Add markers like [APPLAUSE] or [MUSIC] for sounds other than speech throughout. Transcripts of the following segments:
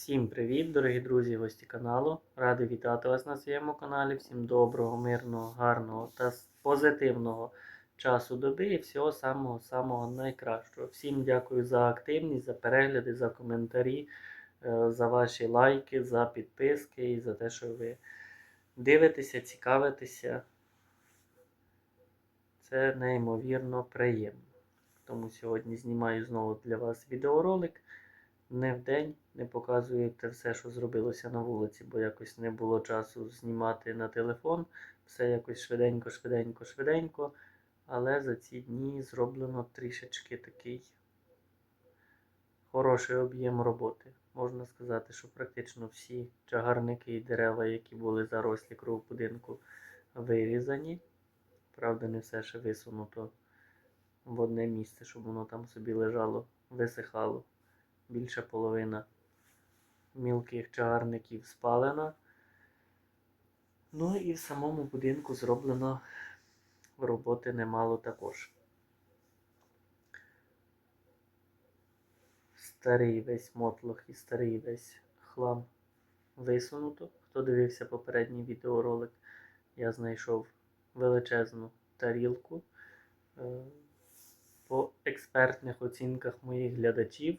Всім привіт, дорогі друзі, гості каналу. Радий вітати вас на своєму каналі. Всім доброго, мирного, гарного та позитивного часу доби і всього самого-самого найкращого. Всім дякую за активність, за перегляди, за коментарі, е, за ваші лайки, за підписки і за те, що ви дивитеся, цікавитеся. Це неймовірно приємно. Тому сьогодні знімаю знову для вас відеоролик не в день, не показуєте все, що зробилося на вулиці, бо якось не було часу знімати на телефон. Все якось швиденько, швиденько, швиденько. Але за ці дні зроблено трішечки такий хороший об'єм роботи. Можна сказати, що практично всі чагарники і дерева, які були зарослі круг будинку, вирізані. Правда, не все ще висунуто в одне місце, щоб воно там собі лежало, висихало більша половина мілких чагарників спалена. Ну і в самому будинку зроблено роботи немало також. Старий весь мотлох і старий весь хлам висунуто. Хто дивився попередній відеоролик, я знайшов величезну тарілку. Е, По експертних оцінках моїх глядачів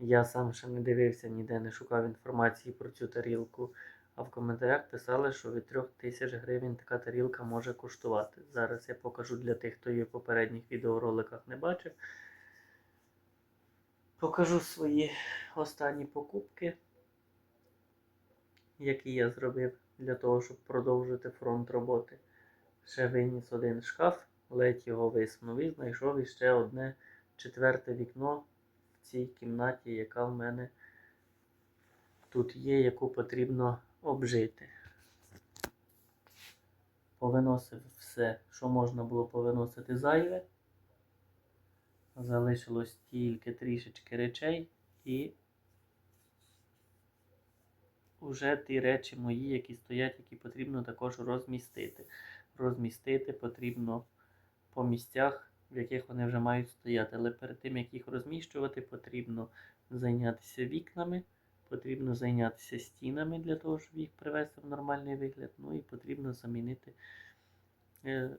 я сам ще не дивився, ніде не шукав інформації про цю тарілку. А в коментарях писали, що від 3 тисяч гривень така тарілка може коштувати. Зараз я покажу для тих, хто її в попередніх відеороликах не бачив. Покажу свої останні покупки, які я зробив для того, щоб продовжити фронт роботи. Ще виніс один шкаф, ледь його висунув і знайшов іще одне четверте вікно в цій кімнаті, яка в мене тут є, яку потрібно обжити. Повиносив все, що можна було повиносити зайве. Залишилось тільки трішечки речей і вже ті речі мої, які стоять, які потрібно також розмістити. Розмістити потрібно по місцях, в яких вони вже мають стояти. Але перед тим, як їх розміщувати, потрібно зайнятися вікнами, потрібно зайнятися стінами для того, щоб їх привести в нормальний вигляд. Ну і потрібно замінити е,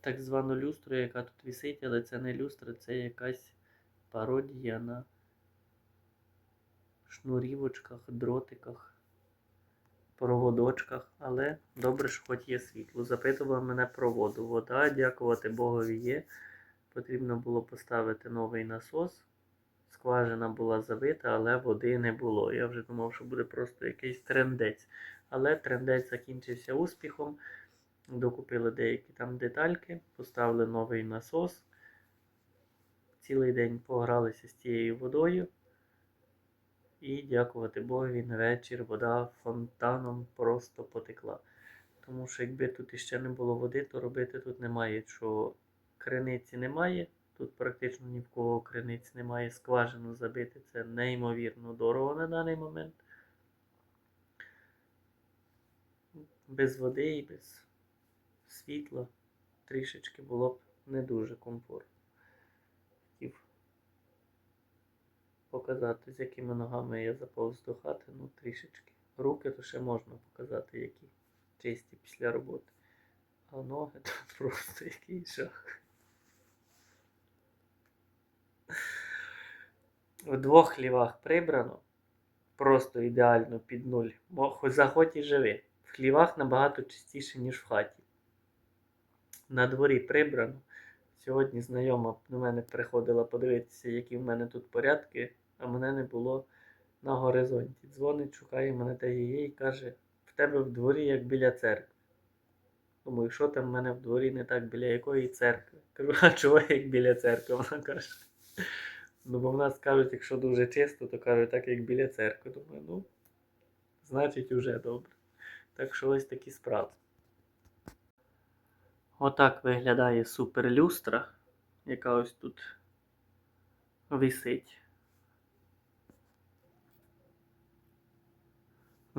так звану люстру, яка тут висить, але це не люстра, це якась пародія на шнурівочках, дротиках, проводочках. Але добре, що хоч є світло. Запитували мене про воду. Вода, дякувати Богові, є. Потрібно було поставити новий насос. Скважина була забита, але води не було. Я вже думав, що буде просто якийсь трендець. Але трендець закінчився успіхом. Докупили деякі там детальки, поставили новий насос. Цілий день погралися з тією водою. І дякувати Богові, на вечір вода фонтаном просто потекла. Тому що якби тут іще не було води, то робити тут немає. Що криниці немає, тут практично ні в кого криниць немає, скважину забити. Це неймовірно дорого на даний момент. Без води і без світла трішечки було б не дуже комфортно. Показати, з якими ногами я заповз до хати, ну трішечки. Руки то ще можна показати, які чисті після роботи. А ноги [LAUGHS] то просто який жах. В двох хлівах прибрано. Просто ідеально під нуль. Бо заходь і живи. В хлівах набагато чистіше, ніж в хаті. На дворі прибрано. Сьогодні знайома до мене приходила подивитися, які в мене тут порядки, а мене не було на горизонті. Дзвонить, шукає мене я є і каже, в тебе в дворі як біля церкви. Думаю, що там в мене в дворі не так, біля якої церкви? Кажу, а чого як біля церкви? Вона каже. Ну, бо в нас кажуть, якщо дуже чисто, то кажуть так, як біля церкви. Думаю, ну, значить, уже добре. Так що ось такі справи. Отак виглядає суперлюстра, яка ось тут висить.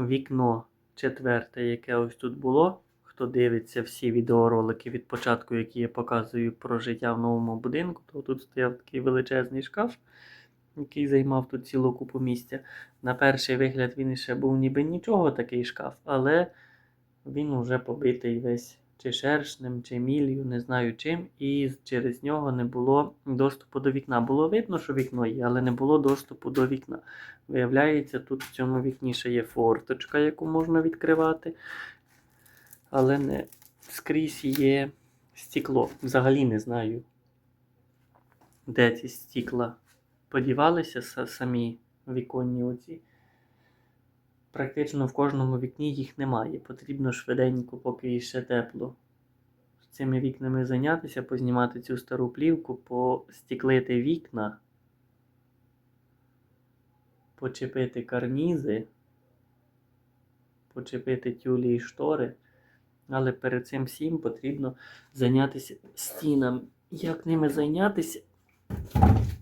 Вікно четверте, яке ось тут було. Хто дивиться всі відеоролики від початку, які я показую про життя в новому будинку, то тут стояв такий величезний шкаф. який займав тут цілу купу місця. На перший вигляд він ще був ніби нічого такий шкаф, але він уже побитий весь чи шершнем, чи міллю, не знаю чим, і через нього не було доступу до вікна. Було видно, що вікно є, але не було доступу до вікна. Виявляється, тут в цьому вікні ще є форточка, яку можна відкривати, але не скрізь є стекло. Взагалі не знаю, де ці стекла подівалися самі віконні оці. Практично в кожному вікні їх немає. Потрібно швиденько, поки ще тепло. З цими вікнами зайнятися, познімати цю стару плівку, постіклити вікна, почепити карнізи, почепити тюлі і штори. Але перед цим всім потрібно зайнятися стінами. Як ними зайнятися?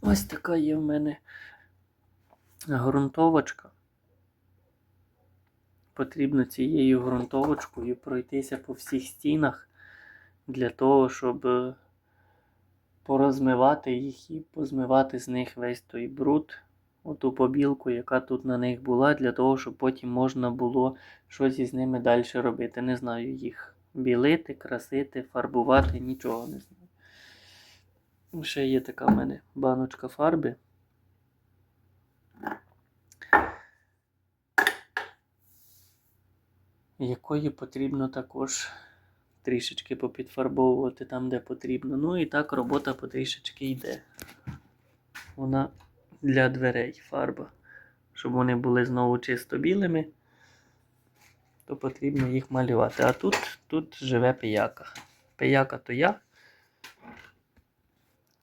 Ось така є в мене ґрунтовочка. Потрібно цією ґрунтовочкою пройтися по всіх стінах для того, щоб е, порозмивати їх і позмивати з них весь той бруд, оту побілку, яка тут на них була, для того, щоб потім можна було щось із ними далі робити. Не знаю їх білити, красити, фарбувати, нічого не знаю. Ще є така в мене баночка фарби. Якої потрібно також трішечки попідфарбовувати там, де потрібно. Ну і так робота потрішечки йде. Вона для дверей фарба. Щоб вони були знову чисто білими, то потрібно їх малювати. А тут, тут живе пияка. Пияка то я.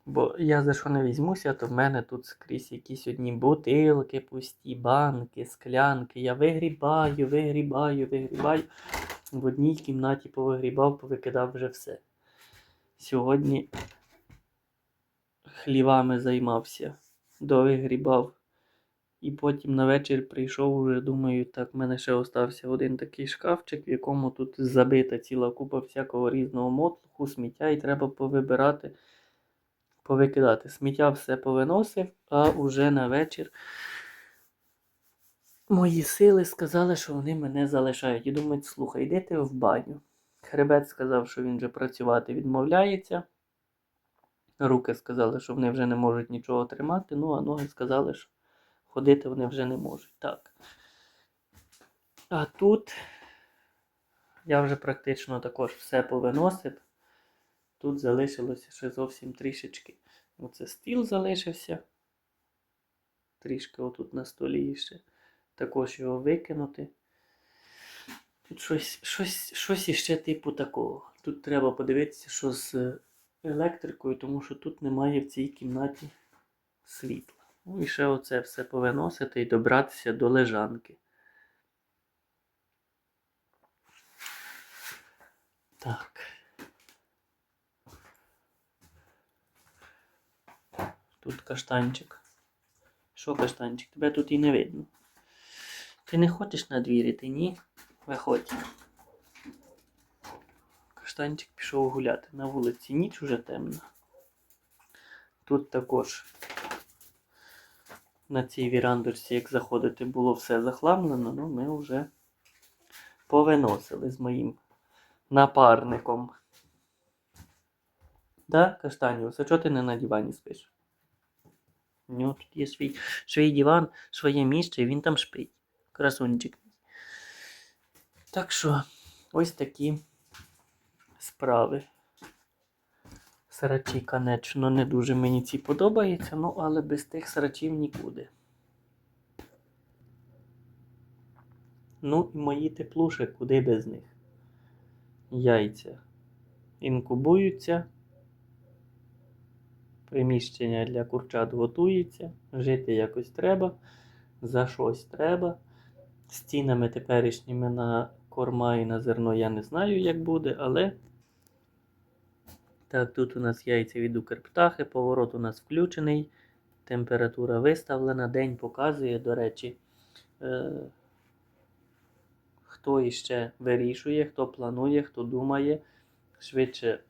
Бо я за що не візьмуся, то в мене тут скрізь якісь одні бутилки, пусті банки, склянки. Я вигрібаю, вигрібаю, вигрібаю. В одній кімнаті повигрібав, повикидав вже все. Сьогодні хлівами займався, довигрібав. І потім на вечір прийшов уже, думаю, так, в мене ще остався один такий шкафчик, в якому тут забита ціла купа всякого різного мотлуху, сміття, і треба повибирати повикидати. Сміття все повиносив, а уже на вечір мої сили сказали, що вони мене залишають. І думають, слухай, йди в баню. Хребет сказав, що він вже працювати відмовляється. Руки сказали, що вони вже не можуть нічого тримати. Ну, а ноги сказали, що ходити вони вже не можуть. Так. А тут я вже практично також все повиносив. Тут залишилося ще зовсім трішечки. Оце стіл залишився. Трішки отут на столі ще. Також його викинути. Тут щось, щось, щось іще типу такого. Тут треба подивитися, що з електрикою, тому що тут немає в цій кімнаті світла. Ну і ще оце все повиносити і добратися до лежанки. Так. Тут каштанчик. Що каштанчик? Тебе тут і не видно. Ти не хочеш на двір іти, ні? Виходь. Каштанчик пішов гуляти на вулиці. Ніч уже темна. Тут також на цій вірандочці, як заходити, було все захламлено, ну ми вже повиносили з моїм напарником. Да, Каштаніус, а чого ти не на дивані спиш? У нього тут є свій, свій диван, своє місце, і він там спить. Красунчик. Так що, ось такі справи. Сарачі, конечно, не дуже мені ці подобаються, ну але без тих сарачів нікуди. Ну і мої теплуші, куди без них. Яйця інкубуються. Приміщення для курчат готується, жити якось треба, за щось треба. Стінами теперішніми на корма і на зерно я не знаю, як буде, але так, тут у нас яйця від Укрптахи, поворот у нас включений, температура виставлена, день показує, до речі, е, хто іще вирішує, хто планує, хто думає. Швидше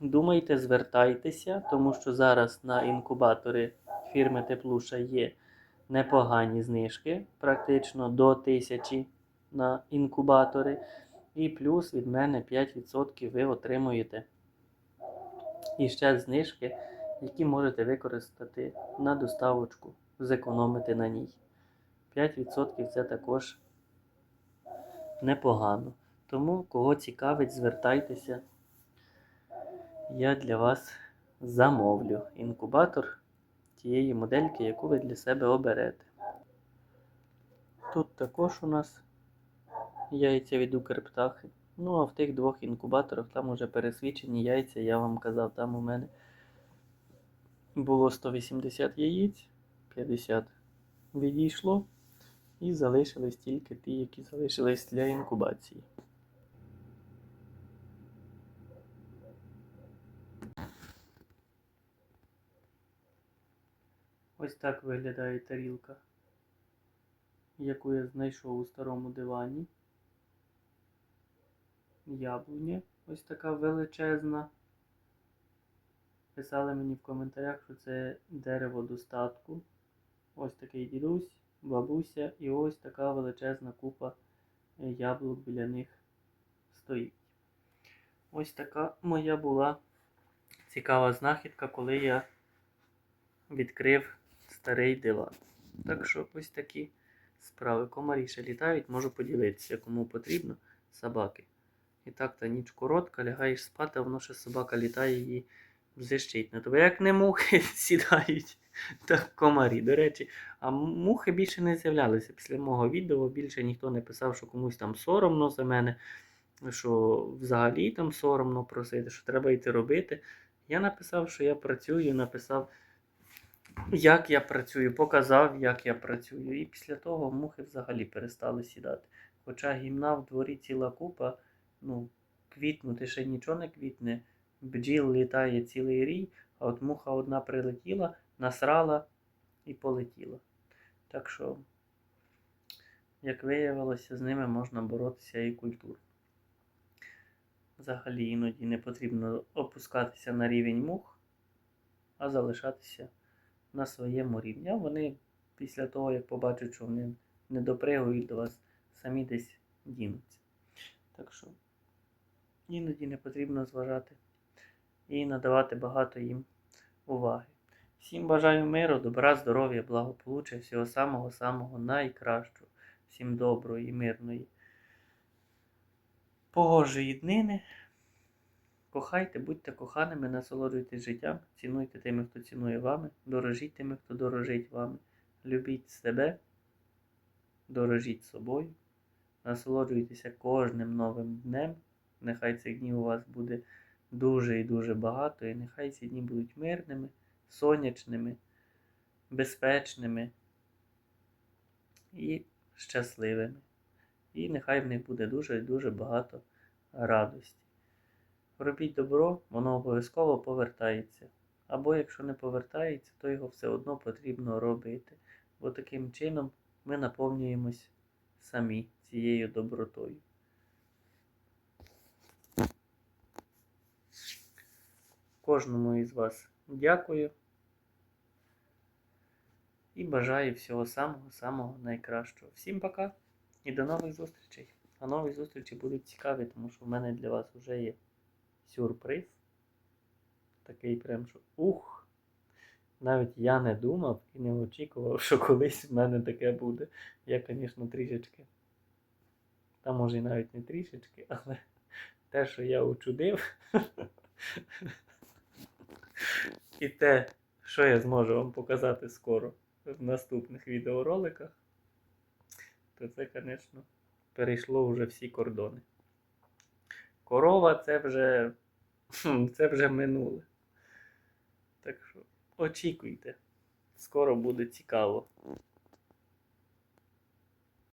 Думайте, звертайтеся, тому що зараз на інкубатори фірми Теплуша є непогані знижки, практично до 1000 на інкубатори. І плюс від мене 5% ви отримуєте. І ще знижки, які можете використати на доставочку, зекономити на ній. 5% це також непогано. Тому, кого цікавить, звертайтеся. Я для вас замовлю інкубатор тієї модельки, яку ви для себе оберете. Тут також у нас яйця від Укрптахи. Ну, а в тих двох інкубаторах там уже пересвічені яйця, я вам казав, там у мене було 180 яєць, 50 відійшло. І залишились тільки ті, які залишились для інкубації. Ось так виглядає тарілка, яку я знайшов у старому дивані. Яблуня ось така величезна. Писали мені в коментарях, що це дерево достатку. Ось такий дідусь, бабуся і ось така величезна купа яблук біля них стоїть. Ось така моя була цікава знахідка, коли я відкрив старий диван. Так що ось такі справи. Комарі ще літають, можу поділитися, кому потрібно собаки. І так та ніч коротка, лягаєш спати, а воно ще собака літає і зищить на тебе. Як не мухи [LAUGHS] сідають, так комарі. До речі, а мухи більше не з'являлися після мого відео. Більше ніхто не писав, що комусь там соромно за мене, що взагалі там соромно просити, що треба йти робити. Я написав, що я працюю, написав, як я працюю, показав, як я працюю. І після того мухи взагалі перестали сідати. Хоча гімна в дворі ціла купа, ну, квітнути ще нічого не квітне. Бджіл літає цілий рій, а от муха одна прилетіла, насрала і полетіла. Так що, як виявилося, з ними можна боротися і культурно. Взагалі іноді не потрібно опускатися на рівень мух, а залишатися на своєму рівні. Вони після того, як побачать, що вони не допригують до вас, самі десь дінуться. Так що іноді не потрібно зважати і надавати багато їм уваги. Всім бажаю миру, добра, здоров'я, благополуччя, всього самого-самого найкращого. Всім доброї мирної. Погожої днини. Кохайте, будьте коханими, насолоджуйтесь життям, цінуйте тими, хто цінує вами, дорожіть тими, хто дорожить вами. Любіть себе, дорожіть собою, насолоджуйтеся кожним новим днем. Нехай цих днів у вас буде дуже і дуже багато, і нехай ці дні будуть мирними, сонячними, безпечними і щасливими. І нехай в них буде дуже і дуже багато радості. Робіть добро, воно обов'язково повертається. Або якщо не повертається, то його все одно потрібно робити. Бо таким чином ми наповнюємось самі цією добротою. Кожному із вас дякую і бажаю всього самого-самого найкращого. Всім пока і до нових зустрічей. А нові зустрічі будуть цікаві, тому що в мене для вас вже є сюрприз. Такий прям, що ух! Навіть я не думав і не очікував, що колись в мене таке буде. Я, звісно, трішечки. Та може і навіть не трішечки, але те, що я учудив. І те, що я зможу вам показати скоро в наступних відеороликах, то це, звісно, перейшло вже всі кордони. Корова це вже, це вже минуле. Так що очікуйте, скоро буде цікаво.